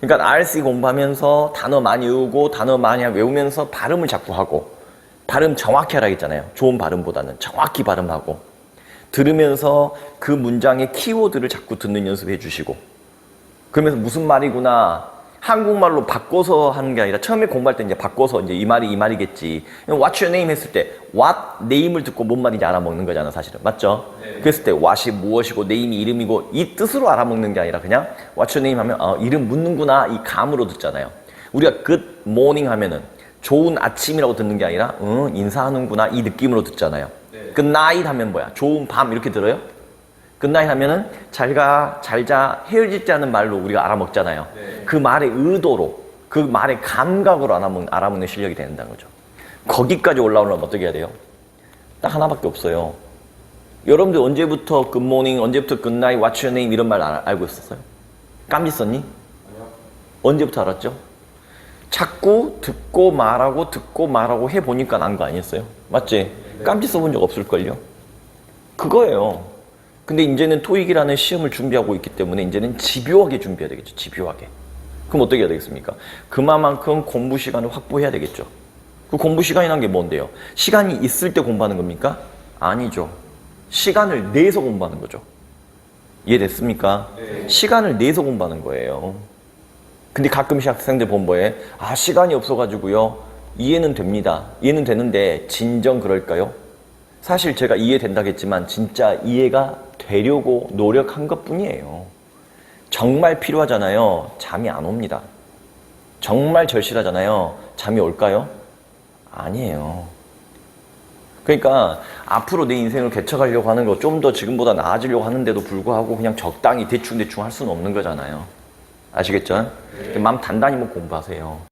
그러니까 RC 공부하면서 단어 많이 외우고 단어 많이 외우면서 발음을 자꾸 하고 발음 정확히 하라 했잖아요. 좋은 발음보다는 정확히 발음하고. 들으면서 그 문장의 키워드를 자꾸 듣는 연습해 주시고. 그러면서 무슨 말이구나 한국말로 바꿔서 하는 게 아니라 처음에 공부할 때 이제 바꿔서 이제 이 말이 이 말이겠지. What's your name 했을 때 what name을 듣고 뭔 말인지 알아먹는 거잖아 사실은 맞죠? 그랬을 때 what이 무엇이고 name이 이름이고 이 뜻으로 알아먹는 게 아니라 그냥 What's your name 하면 어, 이름 묻는구나 이 감으로 듣잖아요. 우리가 good morning 하면은 좋은 아침이라고 듣는 게 아니라 응, 인사하는구나 이 느낌으로 듣잖아요. good night 하면 뭐야? 좋은 밤 이렇게 들어요? 끝나이 하면은 잘가 잘자 헤어지자는 말로 우리가 알아먹잖아요. 그 말의 의도로 그 말의 감각으로 알아먹는, 알아먹는 실력이 된다는 거죠. 거기까지 올라오려면 어떻게 해야 돼요? 딱 하나밖에 없어요. 여러분들 언제부터 굿모닝, 언제부터 굿나잇, 왓츠 유 네임 이런 말 알- 알고 있었어요? 깜지 썼니? 언제부터 알았죠? 자꾸 듣고 말하고 듣고 말하고 해보니까 난 거 아니었어요? 맞지? 깜지 써본 적 없을걸요? 그거예요. 근데 이제는 토익이라는 시험을 준비하고 있기 때문에 이제는 집요하게 준비해야 되겠죠. 집요하게. 그럼 어떻게 해야 되겠습니까? 그만큼 공부 시간을 확보해야 되겠죠. 그 공부 시간이란 게 뭔데요? 시간이 있을 때 공부하는 겁니까? 아니죠. 시간을 내서 공부하는 거죠. 이해됐습니까? 시간을 내서 공부하는 거예요. 근데 가끔씩 학생들 본 뭐에 아 시간이 없어가지고요 이해는 됩니다 이해는 되는데 진정 그럴까요? 사실 제가 이해된다겠지만 진짜 이해가 되려고 노력한 것 뿐이에요. 정말 필요하잖아요. 잠이 안 옵니다. 정말 절실하잖아요. 잠이 올까요? 아니에요. 그러니까 앞으로 내 인생을 개척하려고 하는 거 좀 더 지금보다 나아지려고 하는데도 불구하고 그냥 적당히 대충대충 할 수는 없는 거잖아요. 아시겠죠? 마음 단단히 뭐 공부하세요.